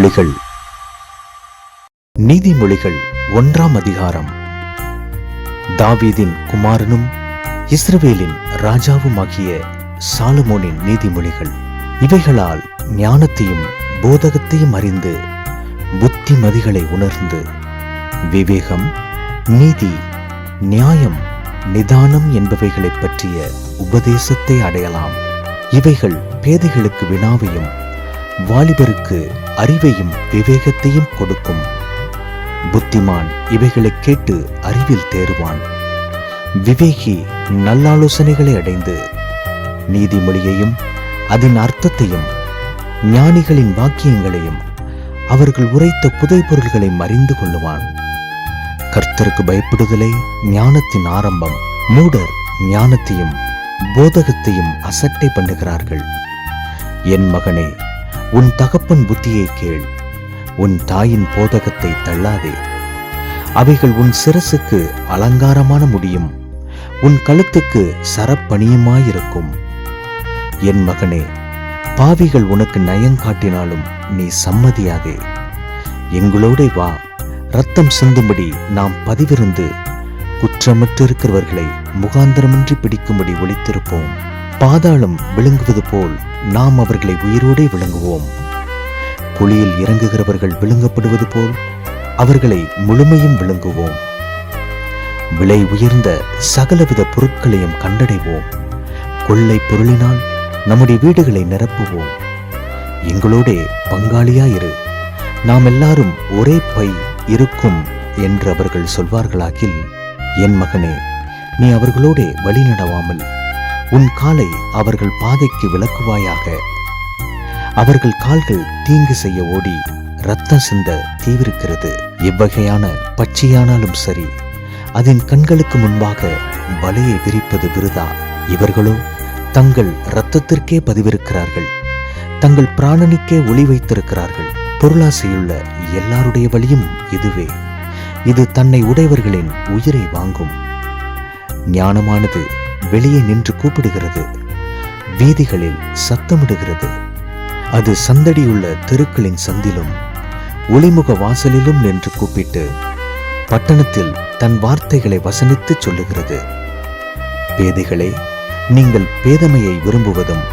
நீதிமொழிகள். நீதிமொழிகள் ஒன்றாம் அதிகாரம். தாவீதின் குமாரனும் இஸ்ரவேலின் ராஜாவுமாகிய சாலுமோனின் நீதிமொழிகள். இவைகளால் ஞானத்தையும் போதகத்தையும் அறிந்து புத்திமதிகளை உணர்ந்து விவேகம் நீதி நியாயம் நிதானம் என்பவைகளைப் பற்றிய உபதேசத்தை அடையலாம். இவைகள் பேதைகளுக்கு வினாவையும் வாலிபருக்கு அறிவையும் விவேகத்தையும் கொடுக்கும். புத்திமான் இவைகளைக் கேட்டு அறிவில் தேறுவான். விவேகி நல்லாலோசனைகளை அடைந்து நீதிமொழியையும் அதன் அர்த்தத்தையும் ஞானிகளின் வாக்கியங்களையும் அவர்கள் உரைத்த புதைப்பொருள்களை அறிந்து கொள்ளுவான். கர்த்தருக்கு பயப்படுதலே ஞானத்தின் ஆரம்பம். மூடர் ஞானத்தையும் போதகத்தையும் அசட்டை பண்ணுகிறார்கள். என் மகனே உன் தகப்பன் புத்தியை கேள். உன் தாயின் போதகத்தை தள்ளாதே. அவைகள் உன் சிரசுக்கு அலங்காரமான முடியும். உன் கழுத்துக்கு சரப்பணியுமாயிருக்கும். என் மகனே பாவிகள் உனக்கு நயங்காட்டினாலும் நீ சம்மதியாதே. எங்களோட வா. ரத்தம் சிந்தும்படி நாம் பதிவிருந்து குற்றமற்றிருக்கிறவர்களை முகாந்திரமின்றி பிடிக்கும்படி ஒழித்திருப்போம் பாதாளம் விழுங்குவது போல் நாம் அவர்களை உயிரோடே விளங்குவோம். குழியில் இறங்குகிறவர்கள் விழுங்கப்படுவது போல் அவர்களை முழுமையும் விழுங்குவோம் விலை உயர்ந்த சகலவித பொருட்களையும் கண்டடைவோம். கொள்ளை பொருளினால் நம்முடைய வீடுகளை நிரப்புவோம். எங்களோடே பங்காளியாயிரு. நாம் எல்லாரும் ஒரே பை இருக்கும் என்று அவர்கள் சொல்வார்களாகில் என் மகனே நீ அவர்களோடே வழி நடவாமல் உன் காலை அவர்கள் பாதைக்கு விளக்குவாயாக. அவர்கள் கால்கள் தீங்கு செய்ய ஓடி ரத்தம் சிந்த தீவிருக்கிறது. எவ்வகையான பச்சையானாலும் சரி அதன் கண்களுக்கு முன்பாக வலையை விரிப்பது விருதா? இவர்களோ தங்கள் இரத்தத்திற்கே பதிவிருக்கிறார்கள். தங்கள் பிராணனுக்கே ஒளி வைத்திருக்கிறார்கள். பொருளாசையுள்ள எல்லாருடைய வழியும் இதுவே. இது தன்னை உடையவர்களின் உயிரை வாங்கும். ஞானமானது வெளியே நின்று கூப்பிடுகிறது. வீதிகளில் சத்தமிடுகிறது. அது சந்தடியுள்ள தெருக்களின் சந்திலும் ஒளிமுக வாசலிலும் நின்று கூப்பிட்டு பட்டணத்தில் தன் வார்த்தைகளை வசனித்து சொல்லுகிறது. பேதைகளே நீங்கள் பேதமையை விரும்புவதும்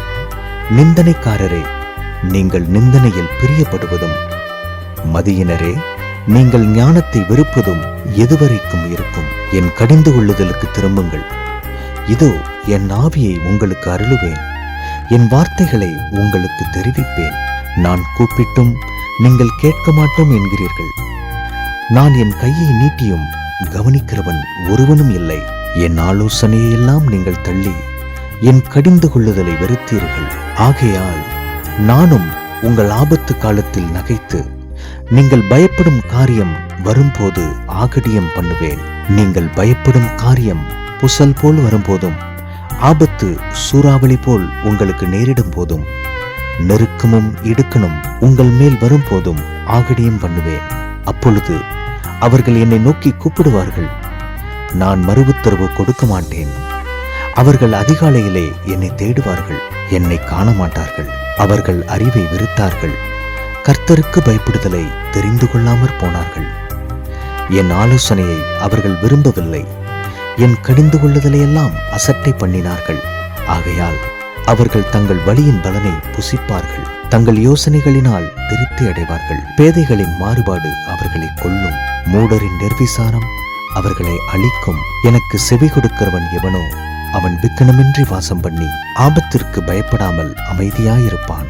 நிந்தனைக்காரரே நீங்கள் நிந்தனையில் பிரியப்படுவதும் மதியினரே நீங்கள் ஞானத்தை வெறுப்பதும் எதுவரைக்கும் இருக்கும். என் கடிந்து கொள்ளுதலுக்கு திரும்புங்கள். இதோ என் ஆவியை உங்களுக்கு அருளுவேன். என் வார்த்தைகளை உங்களுக்கு தெரிவிப்பேன். நான் கூப்பிட்டும் நீங்கள் கேட்க மாட்டோம் என்கிறீர்கள். நான் என் கையை நீட்டியும் கவனிக்கிறவன் ஒருவனும் இல்லை. என் ஆலோசனையை எல்லாம் நீங்கள் தள்ளி என் கடிந்து கொள்ளுதலை வெறுத்தீர்கள். ஆகையால் நானும் உங்கள் ஆபத்து காலத்தில் நகைத்து நீங்கள் பயப்படும் காரியம் வரும்போது ஆகடியம் பண்ணுவேன். நீங்கள் பயப்படும் காரியம் புசல் போல் வரும்போதும் ஆபத்து சூறாவளி போல் உங்களுக்கு நேரிடும் போதும் நெருக்கமும் இடுக்கணும் உங்கள் மேல் வரும்போதும் ஆகடியம் பண்ணுவேன். அப்பொழுது அவர்கள் என்னை நோக்கி கூப்பிடுவார்கள் நான் மறு உத்தரவு கொடுக்க மாட்டேன். அவர்கள் அதிகாலையிலே என்னை தேடுவார்கள் என்னை காண மாட்டார்கள் அவர்கள் அறிவை வெறுத்தார்கள். கர்த்தருக்கு பயப்படுதலை தெரிந்து கொள்ளாமற் போனார்கள். என் ஆலோசனையை அவர்கள் விரும்பவில்லை. என் கடிந்து கொள்ளுதலை எல்லாம் அசட்டை பண்ணினார்கள். ஆகையால் அவர்கள் தங்கள் வழியின் பலனை புசிப்பார்கள். தங்கள் யோசனைகளினால் திருப்தி அடைவார்கள். பேதைகளின் மாறுபாடு அவர்களை கொல்லும். மூடரின் நிர்விசாரம் அவர்களை அழிக்கும். எனக்கு செவி கொடுக்கிறவன் எவனோ அவன் விக்கனமின்றி வாசம் பண்ணி ஆபத்திற்கு பயப்படாமல் அமைதியாயிருப்பான்.